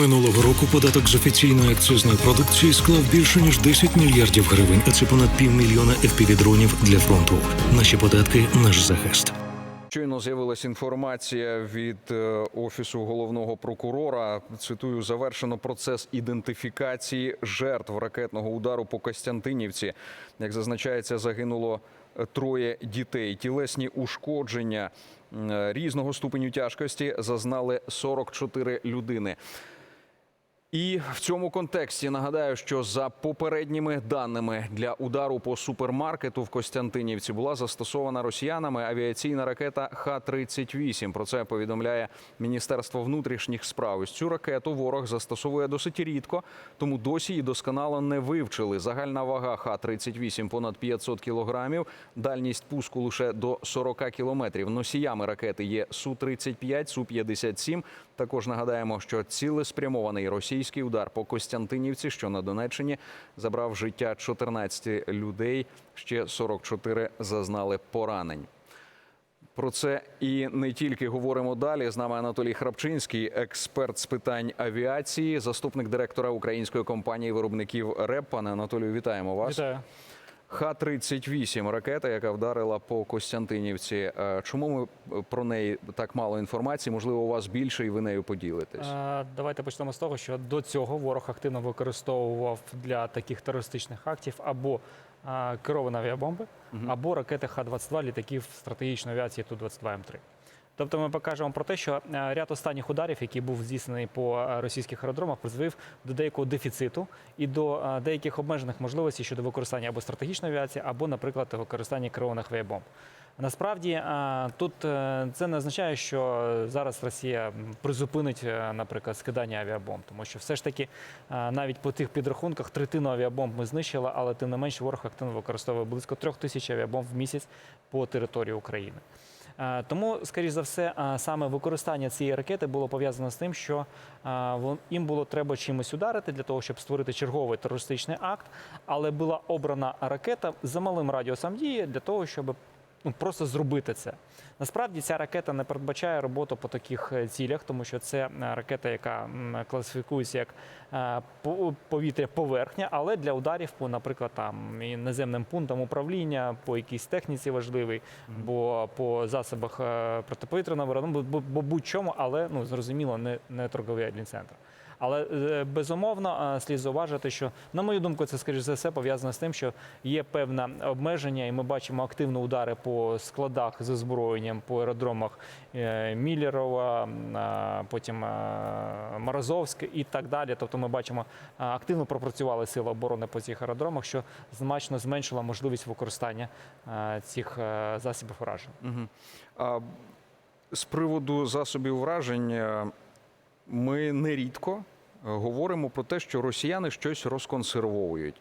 Минулого року податок з офіційної акцизної продукції склав більше ніж 10 мільярдів гривень, а це понад півмільйона FPV-дронів для фронту. Наші податки наш захист. Щойно з'явилася інформація від е, офісу головного прокурора. Цитую, завершено процес ідентифікації жертв ракетного удару по Костянтинівці. Як зазначається, загинуло е, троє дітей. Тілесні ушкодження е, різного ступеню тяжкості зазнали 44 людини. І в цьому контексті нагадаю, що за попередніми даними для удару по супермаркету в Костянтинівці була застосована росіянами авіаційна ракета Х-38. Про це повідомляє Міністерство внутрішніх справ. Ось Цю ракету ворог застосовує досить рідко, тому досі її досконало не вивчили. Загальна вага Х-38 понад 500 кілограмів, дальність пуску лише до 40 кілометрів. Носіями ракети є Су-35, Су-57. Також нагадаємо, що цілеспрямований російський удар по Костянтинівці, що на Донеччині, забрав життя 14 людей. Ще 44 зазнали поранень. Про це і не тільки говоримо далі. З нами Анатолій Храпчинський, експерт з питань авіації, заступник директора української компанії виробників РЕП. Пане Анатолію, вітаємо вас. Вітаю. Х-38 ракета, яка вдарила по Костянтинівці. Е, Чому ми про неї так мало інформації? Можливо, у вас більше і ви нею поділитесь. Е, Давайте почнемо з того, що до цього ворог активно використовував для таких терористичних актів або е, керовані авіабомби, або ракети Х-22 літаків стратегічної авіації Ту-22М3. Тобто ми покажемо про те, що е, ряд останніх ударів, який був здійснений по е, російських аеродромах, призвів до деякого дефіциту і до е, деяких обмежених можливостей щодо використання або стратегічної авіації, або, наприклад, використання керованих авіабомб. Насправді тут це не означає, що зараз Росія призупинить, наприклад, скидання авіабомб, тому що все ж таки навіть по тих підрахунках третину авіабомб ми знищили, але тим не менш ворог активно використовує близько трьох тисяч авіабомб в місяць по території України. Е, Тому, скоріш за все, е, саме використання цієї ракети було пов'язано з тим, що е, їм було треба чимось ударити для того, щоб створити черговий терористичний акт, але була обрана ракета за малим радіусом дії для того, щоб ну, просто зробити це. Насправді ця ракета не передбачає роботу по таких е, цілях, тому що це е, ракета, яка класифікується як е, по- повітря поверхня, але для ударів по, наприклад, там і наземним пунктам управління, по якійсь техніці важливій, бо по засобах е, протиповітряної оборони, бо, будь-чому, але ну зрозуміло, не, не торговий адмінцентр. Але е, безумовно е, слід зауважити, що на мою думку, це скоріш за все пов'язано з тим, що є певне обмеження, і ми бачимо активні удари по складах з озброєнням, по аеродромах е, Міллерова, потім Морозовське і так далі. Тобто, ми бачимо, активно пропрацювали сили оборони по цих аеродромах, що значно зменшило можливість використання цих засобів ураження. Мгм. А з приводу засобів враження ми нерідко говоримо про те, що росіяни щось розконсервовують.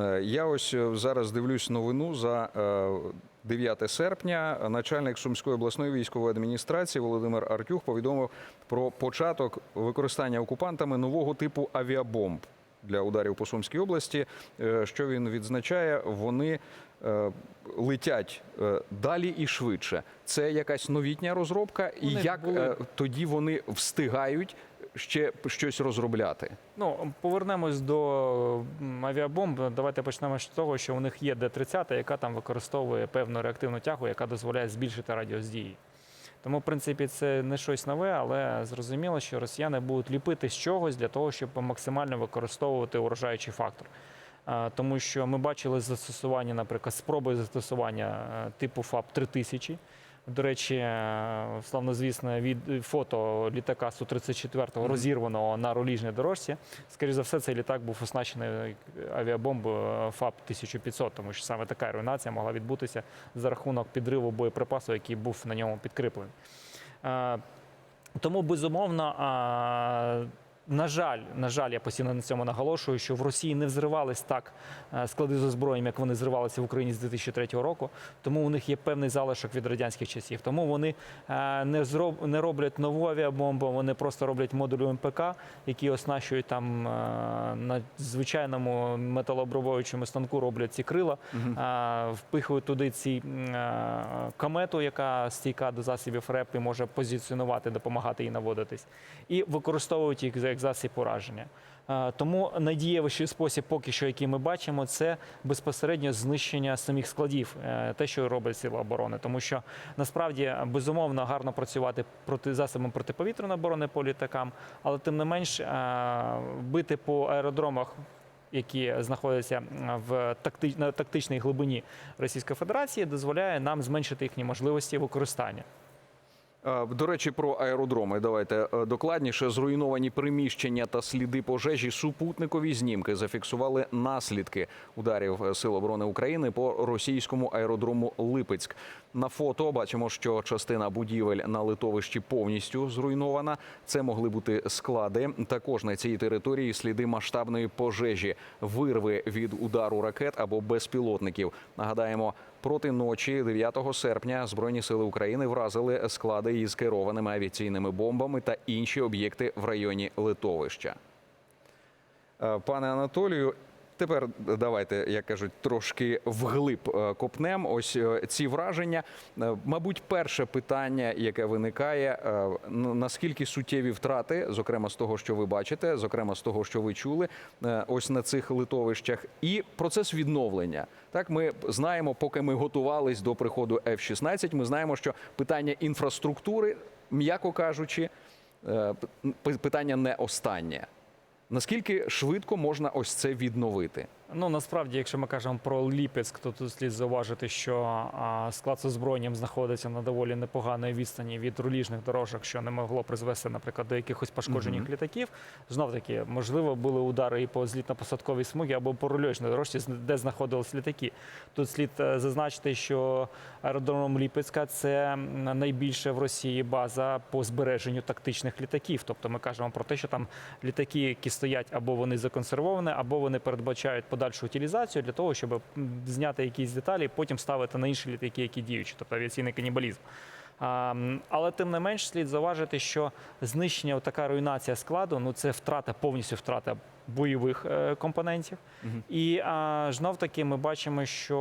Е, Я ось е, зараз дивлюсь новину за е, 9 серпня. Начальник Сумської обласної військової адміністрації Володимир Артюх повідомив про початок використання окупантами нового типу авіабомб для ударів по Сумській області. Е, Що він відзначає, вони е, летять е, далі і швидше. Це якась новітня розробка, і як були- е, тоді вони встигають ще щось розробляти? Ну, повернемось до авіабомб. Давайте почнемо з того, що у них є Д-30, яка там використовує певну реактивну тягу, яка дозволяє збільшити радіус дії. Тому, в принципі, це не щось нове, але зрозуміло, що росіяни будуть ліпити з чогось для того, щоб максимально використовувати уражаючий фактор. Тому що ми бачили застосування, наприклад, спроби застосування е, типу ФАП 3000. До речі, е, славнозвісне від фото літака Су-34 розірваного на роліжній дорожці. Скоріше за все, цей літак був оснащений авіабомбою ФАП 1500, тому що саме така руйнація могла відбутися за рахунок підриву боєприпасу, який був на ньому підкріплений. Е, Тому безумовно. На жаль, на жаль, я постійно на цьому наголошую, що в Росії не взривались так е, склади з озброєнням, як вони зривалися в Україні з 2003 року. Тому у них є певний залишок від радянських часів. Тому вони е, не зроб, не роблять нову авіабомбу, вони просто роблять модулі МПК, які оснащують там е, на звичайному металообробовуючому станку роблять ці крила, е, впихують туди ці комету, яка стійка до засобів РЕП і може позиціонувати, допомагати їй наводитись, і використовують їх за як засіб ураження. Е, Тому найдієвіший спосіб, поки що, який ми бачимо, це безпосередньо знищення самих складів, е, те, що робить сила оборони. Тому що насправді безумовно гарно працювати проти засобами протиповітряної оборони по літакам, але тим не менш е, бити по аеродромах. Які знаходяться в такти- тактичній глибині Російської Федерації, дозволяє нам зменшити їхні можливості використання. Е, До речі, про аеродроми. Давайте е, докладніше. Зруйновані приміщення та сліди пожежі. Супутникові знімки зафіксували наслідки ударів е, Сил оборони України по російському аеродрому Липецьк. На фото бачимо, що частина будівель на литовищі повністю зруйнована. Це могли бути склади. Також на цій території сліди масштабної пожежі, вирви від удару ракет або безпілотників. Нагадаємо, проти ночі 9 серпня Збройні сили України вразили склади із керованими авіаційними бомбами та інші об'єкти в районі литовища. Е, Пане Анатолію, тепер давайте, як кажуть, трошки вглиб е, копнем. Ось е, ці враження. Е, Мабуть, перше питання, яке виникає, е, наскільки суттєві втрати, зокрема з того, що ви бачите, зокрема з того, що ви чули, ось на цих литовищах, і процес відновлення. Так, ми знаємо, поки ми готувались до приходу F-16, ми знаємо, що питання інфраструктури, м'яко кажучи, питання не останнє. Наскільки швидко можна ось це відновити? Ну насправді, якщо ми кажемо про Ліпецьк, то тут слід зауважити, що склад з озброєнням знаходиться на доволі непоганій відстані від руліжних дорожок, що не могло призвести, наприклад, до якихось пошкоджених Мгм. літаків. Знов таки, можливо, були удари і по злітно-посадковій смугі або по рульожній дорожці, де знаходились літаки. Тут слід е, зазначити, що аеродром Ліпецька це найбільша в Росії база по збереженню тактичних літаків. Тобто ми кажемо про те, що там літаки, які стоять або вони законсервовані, або вони передбачають подальшу утилізацію для того, щоб зняти якісь деталі, і потім ставити на інші літаки, які діючі, тобто авіаційний канібалізм. Але тим не менш слід зауважити, що знищення, така руйнація складу, ну це втрата, повністю втрата бойових е, компонентів. І знов таки ми бачимо, що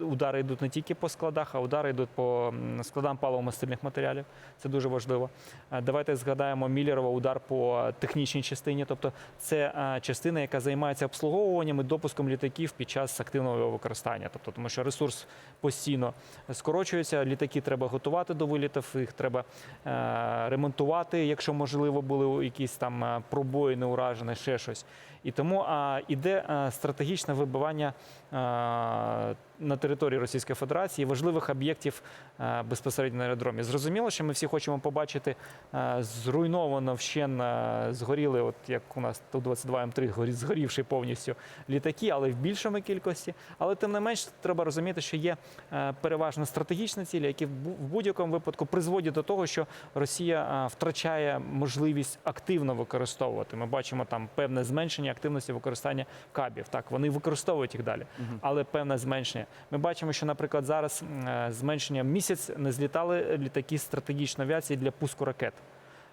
удари йдуть не тільки по складах, а удари йдуть по складам паливо-мастильних матеріалів. Це дуже важливо. Давайте згадаємо Міллерова удар по технічній частині. Тобто це частина, яка займається обслуговуванням і допуском літаків під час активного його використання. Тобто, тому що ресурс постійно скорочується, літаки треба готувати до вилітів, їх треба е, ремонтувати, якщо можливо були якісь там е, пробої, неуражені, ще щось. І тому а, іде стратегічне вибивання а, на території Російської Федерації важливих об'єктів безпосередньо на аеродромі. Зрозуміло, що ми всі хочемо побачити зруйновано вщен а, згоріли, от як у нас Ту-22М3 горі- згорівши повністю літаки, але в більшому кількості. Але тим не менш треба розуміти, що є е, переважно стратегічні цілі, які в будь-якому випадку призводять до того, що Росія е, втрачає можливість активно використовувати. Ми бачимо там певне зменшення активності використання кабів. Так, вони використовують їх далі, але певне зменшення. Ми бачимо, що, наприклад, зараз е, зменшення місяць не злітали літаки стратегічної авіації для пуску ракет.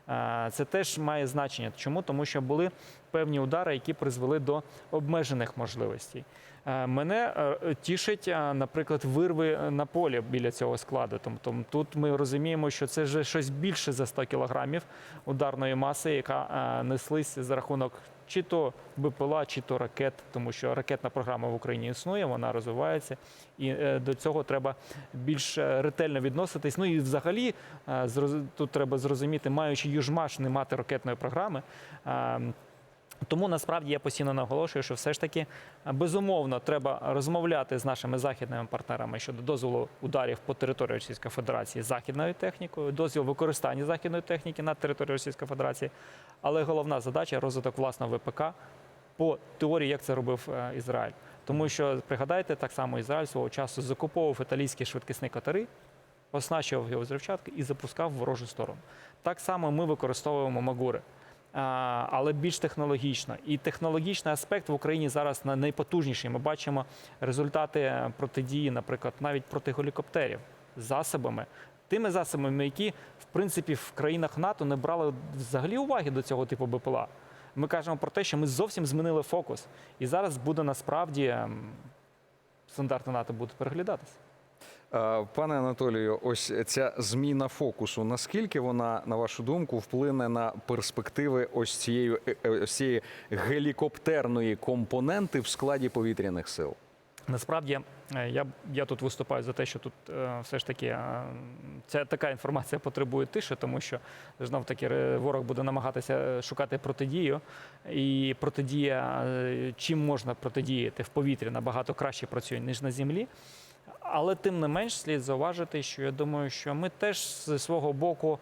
Е, Це теж має значення. Чому? Тому що були певні удари, які призвели до обмежених можливостей. Е, Мене тішить, наприклад, вирви на полі біля цього складу. Тобто тут ми розуміємо, що це вже щось більше за 100 кілограмів ударної маси, яка неслись за рахунок чи то БПЛА, чи то ракет, тому що ракетна програма в Україні існує, вона розвивається, і е, до цього треба більш е, ретельно відноситись. Ну і взагалі е, тут треба зрозуміти, маючи южмаш, не мати ракетної програми. Тому насправді я постійно наголошую, що все ж таки е, безумовно треба розмовляти з нашими західними партнерами щодо дозволу ударів по території Російської Федерації західною технікою, дозвіл використання західної техніки на території Російської Федерації. Але головна задача розвиток власного ВПК по теорії, як це робив е, Ізраїль. Тому що пригадайте, так само Ізраїль свого часу закуповував італійські швидкісні катери, оснащував його взривчатки і запускав в ворожу сторону. Так само ми використовуємо Магури. А, але більш технологічно. І технологічний аспект в Україні зараз на- найпотужніший. Ми бачимо результати протидії, наприклад, навіть проти гелікоптерів засобами, тими засобами, які в принципі в країнах НАТО не брали взагалі уваги до цього типу БПЛА. Ми кажемо про те, що ми зовсім змінили фокус, і зараз буде насправді ем, стандарти НАТО будуть переглядатися. Е, Пане Анатолію, ось ця зміна фокусу. Наскільки вона, на вашу думку, вплине на перспективи ось цієї, е, е, ось цієї гелікоптерної компоненти в складі повітряних сил? Насправді я, я тут виступаю за те, що тут все ж таки ця така інформація потребує тиші, тому що знов таки ворог буде намагатися шукати протидію. І протидія, чим можна протидіяти в повітрі, набагато краще працює, ніж на землі. Але тим не менш слід зауважити, що я думаю, що ми теж зі свого боку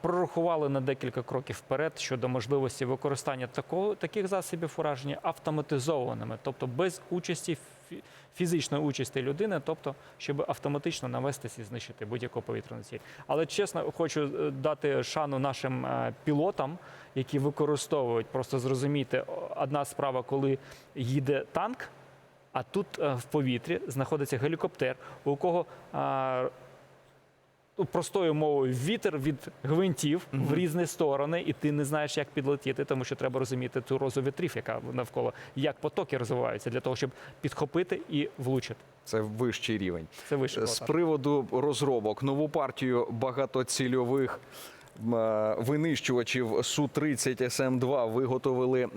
прорахували на декілька кроків вперед щодо можливості використання такого, таких засобів ураження автоматизованими, тобто без участі фі- фізичної участі людини, тобто щоб автоматично навестися і знищити будь-яку повітряну ціль. Але чесно, хочу е, дати шану нашим е, пілотам, які використовують, просто зрозуміти, одна справа, коли їде танк. А тут е, в повітрі знаходиться гелікоптер, у кого ну, простою мовою вітер від гвинтів в різні сторони, і ти не знаєш, як підлетіти, тому що треба розуміти ту розу вітрів, яка навколо, як потоки розвиваються для того, щоб підхопити і влучити. Це вищий рівень. Це вище. З приводу розробок нову партію багатоцільових е, винищувачів Су-30 СМ-2 виготовили е,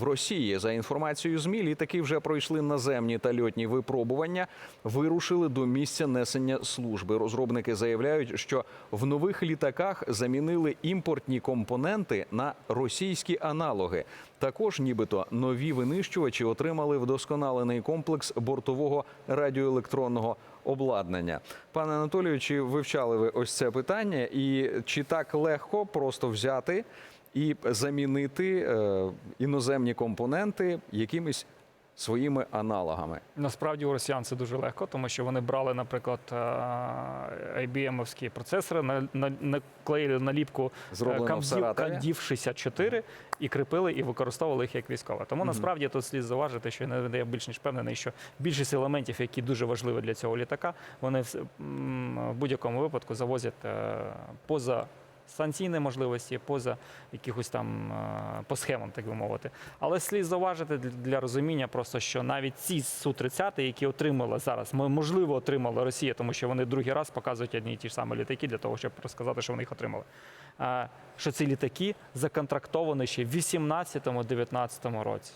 в Росії. За інформацією ЗМІ, літаки вже пройшли наземні та льотні випробування, вирушили до місця несення служби. Розробники заявляють, що в нових літаках замінили імпортні компоненти на російські аналоги. Також, нібито, нові винищувачі отримали вдосконалений комплекс бортового радіоелектронного обладнання. Пане Анатолію, чи вивчали ви ось це питання? І чи так легко просто взяти і замінити е, іноземні компоненти якимись своїми аналогами? Насправді у росіян це дуже легко, тому що вони брали, наприклад, IBM-овські процесори, на- на- наклеїли наліпку е, Зроблено в Камдів, Саратові? Камдів 64 і кріпили і використовували їх як військове. Тому насправді тут слід зауважити, що я я більш ніж впевнений, що більшість елементів, які дуже важливі для цього літака, вони в, будь-якому випадку завозять е, поза. Санкційні можливості поза якихось там е, по схемам, так би мовити. Але слід зауважити для- розуміння, просто що навіть ці Су-30, які отримала зараз, можливо, отримала Росія, тому що вони другий раз показують одні і ті ж самі літаки для того, щоб розказати, що вони їх отримали. Що ці літаки законтрактовані ще в 18-19 році.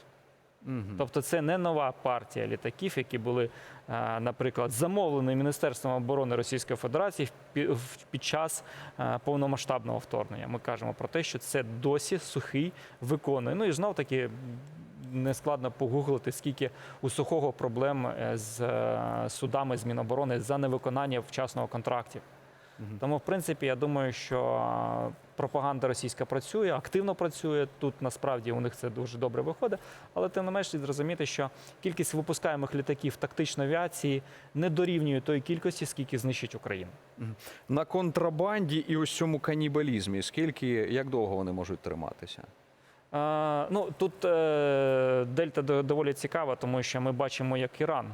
Тобто це не нова партія літаків, які були, наприклад, замовлені Міністерством оборони Російської Федерації під час повномасштабного вторгнення. Ми кажемо про те, що це досі сухий виконує. Ну і знов таки нескладно погуглити, скільки у сухого проблем е, з е, судами з Міноборони за невиконання вчасного контрактів. Тому, в принципі, я думаю, що пропаганда російська працює, активно працює. Тут насправді у них це дуже добре виходить. Але тим не менш слід зрозуміти, що кількість випускаємих літаків тактичної авіації не дорівнює тої кількості, скільки знищить Україну. На контрабанді і ось цьому канібалізмі, скільки як довго вони можуть триматися? Ну тут е, дельта доволі цікава, тому що ми бачимо, як Іран.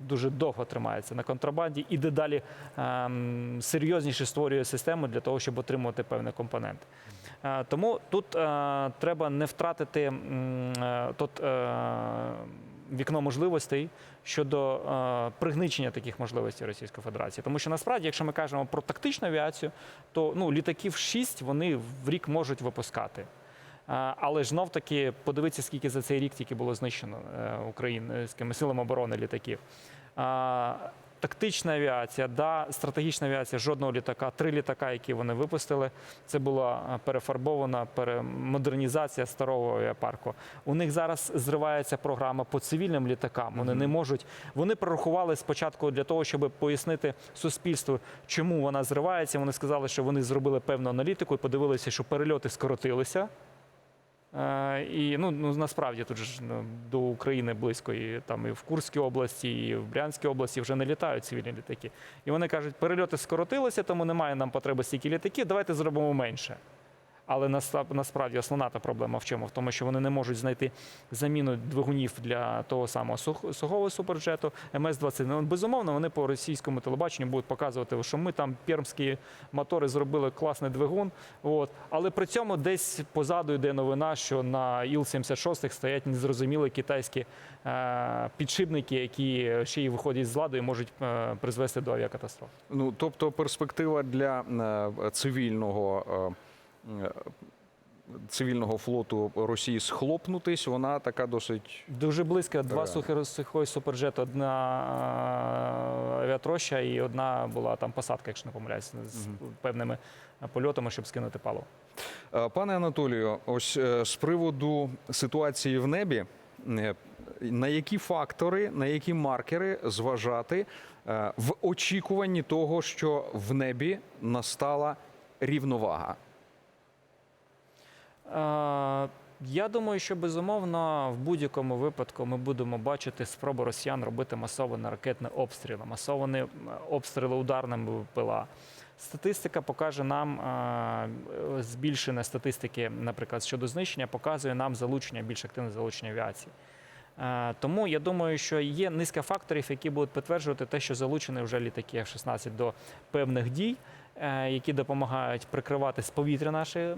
Дуже довго тримається на контрабанді і дедалі ем, серйозніше створює систему для того, щоб отримувати певні компоненти. Е, тому тут е, треба не втратити е, тут, е, вікно можливостей щодо е, пригничення таких можливостей Російської Федерації. Тому що насправді, якщо ми кажемо про тактичну авіацію, то ну, літаків 6 вони в рік можуть випускати. Але ж знов таки подивіться, скільки за цей рік тільки було знищено е, українськими силами оборони літаків. Тактична авіація, да, стратегічна авіація, жодного літака, три літака, які вони випустили. Це була е, перефарбована перемодернізація старого авіапарку. У них зараз зривається програма по цивільним літакам. Вони не можуть. Вони прорахували спочатку для того, щоб пояснити суспільству, чому вона зривається. Вони сказали, що вони зробили певну аналітику і подивилися, що перельоти скоротилися. Е, І ну, ну насправді тут ж ну, до України близько і там і в Курській області, і в Брянській області вже не літають цивільні літаки. І вони кажуть, перельоти скоротилися, тому немає нам потреби стільки літаків, давайте зробимо менше. Але насправді основна та проблема в чому? В тому, що вони не можуть знайти заміну двигунів для того самого сухого суперджету МС-20. Ну, безумовно, вони по російському телебаченню будуть показувати, що ми там пермські мотори зробили класний двигун. От. Але при цьому десь позаду йде новина, що на Іл-76 стоять незрозумілі китайські е, підшипники, які ще й виходять з ладу і можуть е, призвести до авіакатастроф. Ну тобто перспектива для е, цивільного. е, Цивільного флоту Росії схлопнутись, вона така досить Дуже близько. Два Реально. сухи сухої суперджет, одна е, авіатроща і одна була там посадка, якщо не помиляюсь, з певними польотами, щоб скинути паливо. Е, Пане Анатолію, ось е, з приводу ситуації в небі, е, на які фактори, на які маркери зважати е, в очікуванні того, що в небі настала рівновага? Е, Я думаю, що безумовно в будь-якому випадку ми будемо бачити спроби росіян робити масовані ракетні обстріли, масовані обстріли ударними БПЛА. Статистика покаже нам е, збільшення статистики, наприклад, щодо знищення, показує нам залучення більш активне залучення авіації. Е, Тому я думаю, що є низка факторів, які будуть підтверджувати те, що залучені вже літаки F-16 до певних дій, які допомагають прикривати з повітря наші е,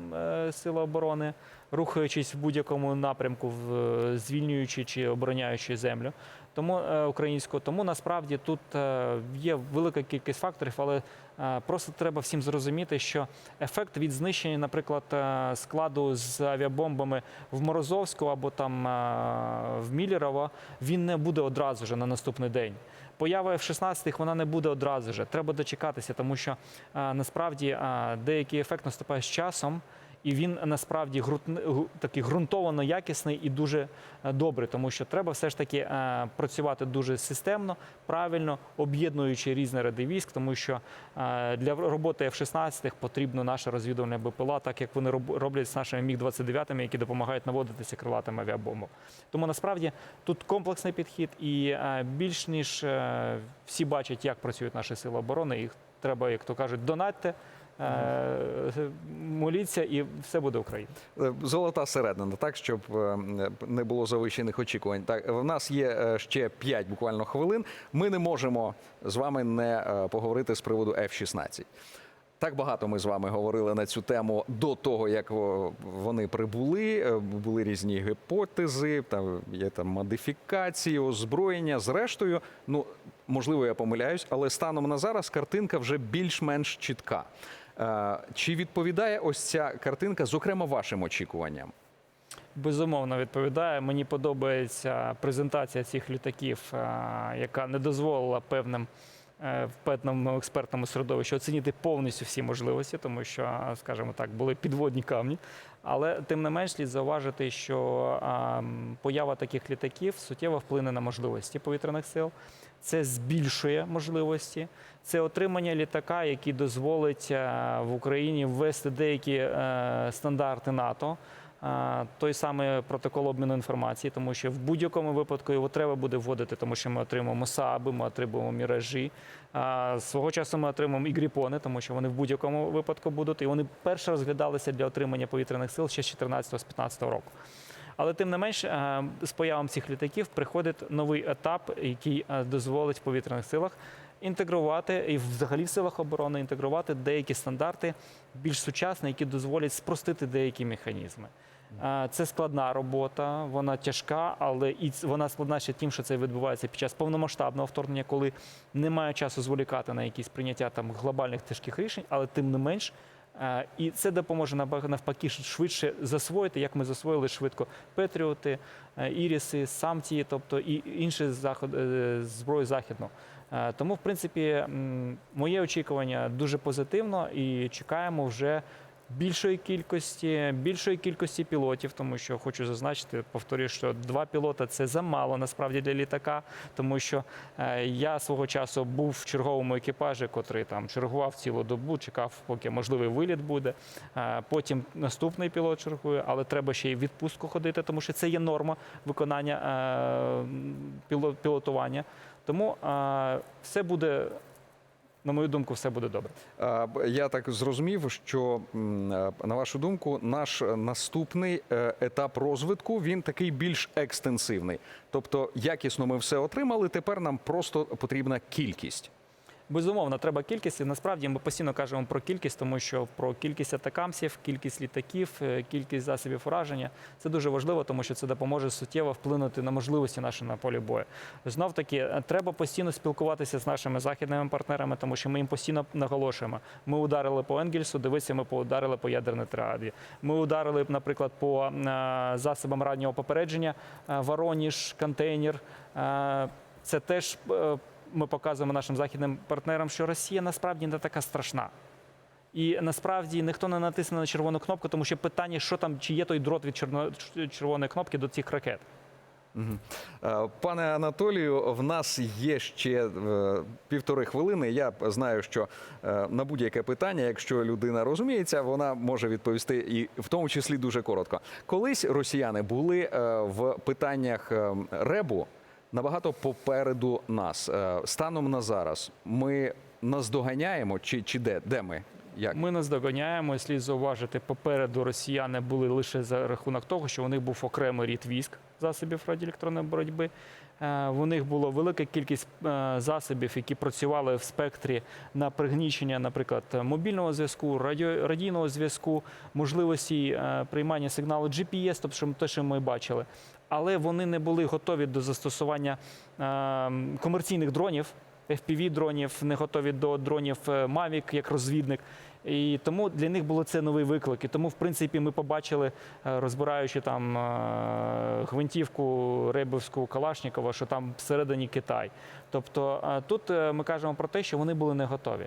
сили оборони, рухаючись в будь-якому напрямку, в- звільнюючи чи обороняючи землю. Тому е, українську, тому насправді тут е, є велика кількість факторів, але е, просто треба всім зрозуміти, що ефект від знищення, наприклад, е, складу з авіабомбами в Морозовську або там е, в Міллерово, він не буде одразу вже на наступний день. Поява F-16 вона не буде одразу же. Треба дочекатися, тому що е, насправді е, деякий ефект наступає з часом. І він насправді такий ґрунтовано якісний і дуже е, добрий, тому що треба все ж таки е, працювати дуже системно, правильно, об'єднуючи різні роди військ, тому що е, для роботи F-16 потрібно наше розвідувальне БПЛА, так як вони роб- роблять з нашими Міг-29, які допомагають наводитися крилатими авіабомбами. Тому насправді тут комплексний підхід, і більш ніж всі бачать, як працюють наші сили оборони, їх треба, як то кажуть, донатьте. Е, Моліться, і все буде Україна. Е, Золота середина, так щоб е, не було завищених очікувань. Так, в нас є ще 5 буквально хвилин. Ми не можемо з вами не поговорити з приводу F-16. Так багато ми з вами говорили на цю тему до того, як вони прибули. Були різні гіпотези, там є там модифікації, озброєння. Зрештою, ну можливо, я помиляюсь, але станом на зараз картинка вже більш-менш чітка. Е, Чи відповідає ось ця картинка, зокрема, вашим очікуванням? Безумовно відповідає. Мені подобається презентація цих літаків, е, яка не дозволила певним е, в певному експертному середовищі оцінити повністю всі можливості, тому що, скажімо так, були підводні камні. Але тим не менш слід зауважити, що поява таких літаків суттєво вплине на можливості повітряних сил. Це збільшує можливості. Це отримання літака, який дозволить е, в Україні ввести деякі е, стандарти НАТО. е, Той самий протокол обміну інформації, тому що в будь-якому випадку його треба буде вводити, тому що ми отримуємо САБи, ми отримуємо міражі. Свого часу ми отримуємо і гріпони, тому що вони в будь-якому випадку будуть. І вони перше розглядалися для отримання повітряних сил ще з 14-15 року. Але тим не менш, е, з появом цих літаків приходить новий етап, який е, дозволить в повітряних силах інтегрувати і взагалі в силах оборони інтегрувати деякі стандарти більш сучасні, які дозволять спростити деякі механізми. Е, Це складна робота, вона тяжка, але і вона складна ще тим, що це відбувається під час повномасштабного вторгнення, коли немає часу зволікати на якісь прийняття там глобальних тяжких рішень, але тим не менш. Е, І це допоможе навпаки швидше засвоїти, як ми засвоїли швидко Петріоти, е, Іріси, самті, тобто і інші заход, е, зброю західну. Тому, в принципі, моє очікування дуже позитивно і чекаємо вже більшої кількості, більшої кількості пілотів, тому що хочу зазначити, повторюю, що два пілота це замало насправді для літака, тому що е, я свого часу був в черговому екіпажі, котрий там чергував цілу добу, чекав, поки можливий виліт буде. Е, Потім наступний пілот чергує, але треба ще й в відпустку ходити, тому що це є норма виконання е, пілотування. Тому все буде на мою думку, все буде добре. Я так зрозумів, що е, на вашу думку, наш наступний е, етап розвитку він такий більш екстенсивний. Тобто, якісно ми все отримали. Тепер нам просто потрібна кількість. Безумовно, треба кількість. І насправді ми постійно кажемо про кількість, тому що про кількість атакамсів, кількість літаків, е, кількість засобів ураження це дуже важливо, тому що це допоможе суттєво вплинути на можливості наші на полі бою. Знов таки, е, треба постійно спілкуватися з нашими західними партнерами, тому що ми їм постійно наголошуємо. Ми ударили по Енгельсу, дивися, ми ударили по ядерній триаді. Ми ударили, наприклад, по е, засобам раннього попередження, Вороніж, контейнер. Це теж ми показуємо нашим західним партнерам, що Росія насправді не така страшна. І насправді ніхто не натисне на червону кнопку, тому що питання, що там, чи є той дрот від черно- червоної кнопки до цих ракет. Е, Пане Анатолію, в нас є ще е, півтори хвилини. Я знаю, що е, на будь-яке питання, якщо людина розуміється, вона може відповісти і в тому числі дуже коротко. Колись росіяни були в питаннях е, ребу набагато попереду нас. Е, Станом на зараз ми наздоганяємо чи, чи де? Де ми? Як? Ми наздоганяємо, слід зауважити, попереду росіяни були лише за рахунок того, що у них був окремий рід військ засобів радіоелектронної боротьби. Е, У них була велика кількість е, засобів, які працювали в спектрі на пригнічення, наприклад, мобільного зв'язку, радіо, радійного зв'язку, можливості е, приймання сигналу GPS, тобто те, що ми бачили. Але вони не були готові до застосування е, комерційних дронів, FPV-дронів, не готові до дронів е, Mavic як розвідник. І тому для них було це новий виклик. І тому, в принципі, ми побачили, е, розбираючи там е, гвинтівку Рейбовську Калашнікова, що там всередині Китай. Тобто тут ми кажемо про те, що вони були не готові.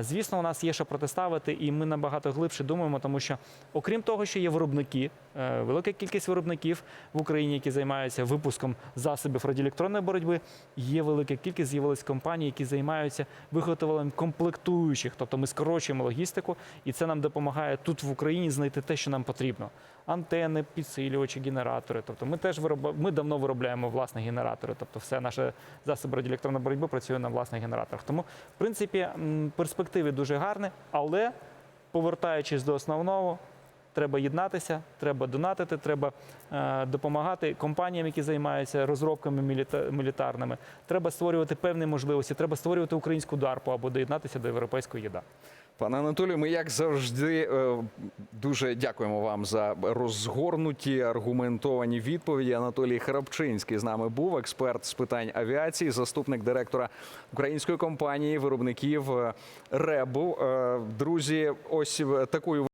Звісно, у нас є що протиставити, і ми набагато глибше думаємо, тому що, окрім того, що є виробники, е, велика кількість виробників в Україні, які займаються випуском засобів радіоелектронної боротьби, є велика кількість з'явилась компаній, які займаються виготовленням комплектуючих. Тобто ми скорочуємо логістику, і це нам допомагає тут в Україні знайти те, що нам потрібно. Антени, підсилювачі, генератори. Тобто ми теж виробляємо, ми давно виробляємо власні генератори. Тобто, все наше засоби радіоелектронної боротьби працює на власних генераторах. Тому, в принципі, перспективи дуже гарні, але повертаючись до основного. Треба єднатися, треба донатити, треба е, допомагати компаніям, які займаються розробками міліта- мілітарними. Треба створювати певні можливості, треба створювати українську дарпу або доєднатися до європейської єда. Пане Анатолію, ми як завжди е, дуже дякуємо вам за розгорнуті аргументовані відповіді. Анатолій Храпчинський з нами був експерт з питань авіації, заступник директора української компанії виробників е, Ребу. Е, Друзі, ось такою.